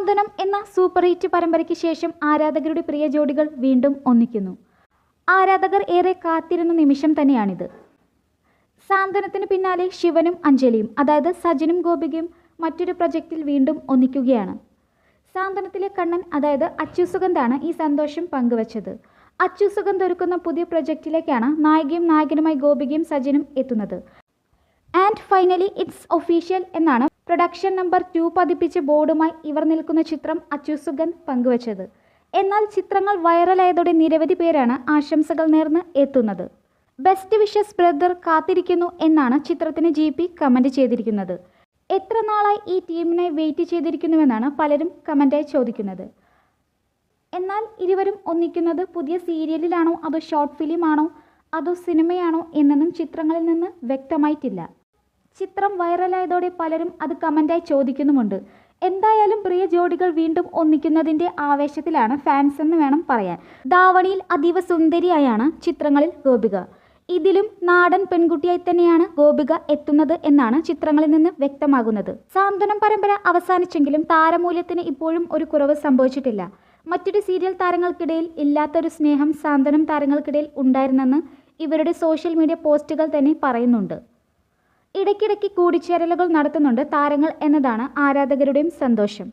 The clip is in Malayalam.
സാന്ത്വനം എന്ന സൂപ്പർ ഹിറ്റ് പരമ്പരയ്ക്ക് ശേഷം ആരാധകരുടെ പ്രിയ ജോഡികൾ വീണ്ടും ഒന്നിക്കുന്നു. ആരാധകർ ഏറെ കാത്തിരുന്ന നിമിഷം തന്നെയാണിത്. സാന്ത്വനത്തിന് പിന്നാലെ ശിവനും അഞ്ജലിയും അതായത് സജിനും ഗോപികയും മറ്റൊരു പ്രൊജക്റ്റിൽ വീണ്ടും ഒന്നിക്കുകയാണ്. സാന്ത്വനത്തിലെ കണ്ണൻ അതായത് അച്ചു സുഗന്ധാണ് ഈ സന്തോഷം പങ്കുവച്ചത്. അച്ചു സുഗന്ധ് ഒരുക്കുന്ന പുതിയ പ്രൊജക്റ്റിലേക്കാണ് നായികയും നായകനുമായി ഗോപികയും സജിനും എത്തുന്നത്. ആൻഡ് ഫൈനലി ഇറ്റ്സ് ഒഫീഷ്യൽ എന്നാണ് പ്രൊഡക്ഷൻ നമ്പർ ടു പതിപ്പിച്ച ബോർഡുമായി ഇവർ നിൽക്കുന്ന ചിത്രം അച്ചു സുഗന്ധ് പങ്കുവച്ചത്. എന്നാൽ ചിത്രങ്ങൾ വൈറലായതോടെ നിരവധി പേരാണ് ആശംസകൾ നേർന്ന് എത്തുന്നത്. ബെസ്റ്റ് വിഷസ് ബ്രദർ കാത്തിരിക്കുന്നു എന്നാണ് ചിത്രത്തിന് ജി പി കമന്റ് ചെയ്തിരിക്കുന്നത്. എത്ര നാളായി ഈ ടീമിനെ വെയിറ്റ് ചെയ്തിരിക്കുന്നുവെന്നാണ് പലരും കമന്റായി ചോദിക്കുന്നത്. എന്നാൽ ഇരുവരും ഒന്നിക്കുന്നത് പുതിയ സീരിയലിലാണോ അതോ ഷോർട്ട് ഫിലിമാണോ അതോ സിനിമയാണോ എന്നൊന്നും ചിത്രങ്ങളിൽ നിന്ന് വ്യക്തമായിട്ടില്ല. ചിത്രം വൈറലായതോടെ പലരും അത് കമന്റായി ചോദിക്കുന്നുമുണ്ട്. എന്തായാലും പ്രിയ ജോഡികൾ വീണ്ടും ഒന്നിക്കുന്നതിന്റെ ആവേശത്തിലാണ് ഫാൻസ് എന്ന് വേണം പറയാൻ. ധാവണിയിൽ അതീവ സുന്ദരിയായാണ് ചിത്രങ്ങളിൽ ഗോപിക. ഇതിലും നാടൻ പെൺകുട്ടിയായി തന്നെയാണ് ഗോപിക എത്തുന്നത് എന്നാണ് ചിത്രങ്ങളിൽ നിന്ന് വ്യക്തമാകുന്നത്. സാന്ത്വനം പരമ്പര അവസാനിച്ചെങ്കിലും താരമൂല്യത്തിന് ഇപ്പോഴും ഒരു കുറവ് സംഭവിച്ചിട്ടില്ല. മറ്റൊരു സീരിയൽ താരങ്ങൾക്കിടയിൽ ഇല്ലാത്തൊരു സ്നേഹം സാന്ത്വനം താരങ്ങൾക്കിടയിൽ ഉണ്ടായിരുന്നെന്ന് ഇവരുടെ സോഷ്യൽ മീഡിയ പോസ്റ്റുകൾ തന്നെ പറയുന്നുണ്ട്. ഇടയ്ക്കിടയ്ക്ക് കൂടിച്ചേരലുകൾ നടത്തുന്നുണ്ട് താരങ്ങൾ എന്നതാണ് ആരാധകരുടെയും സന്തോഷം.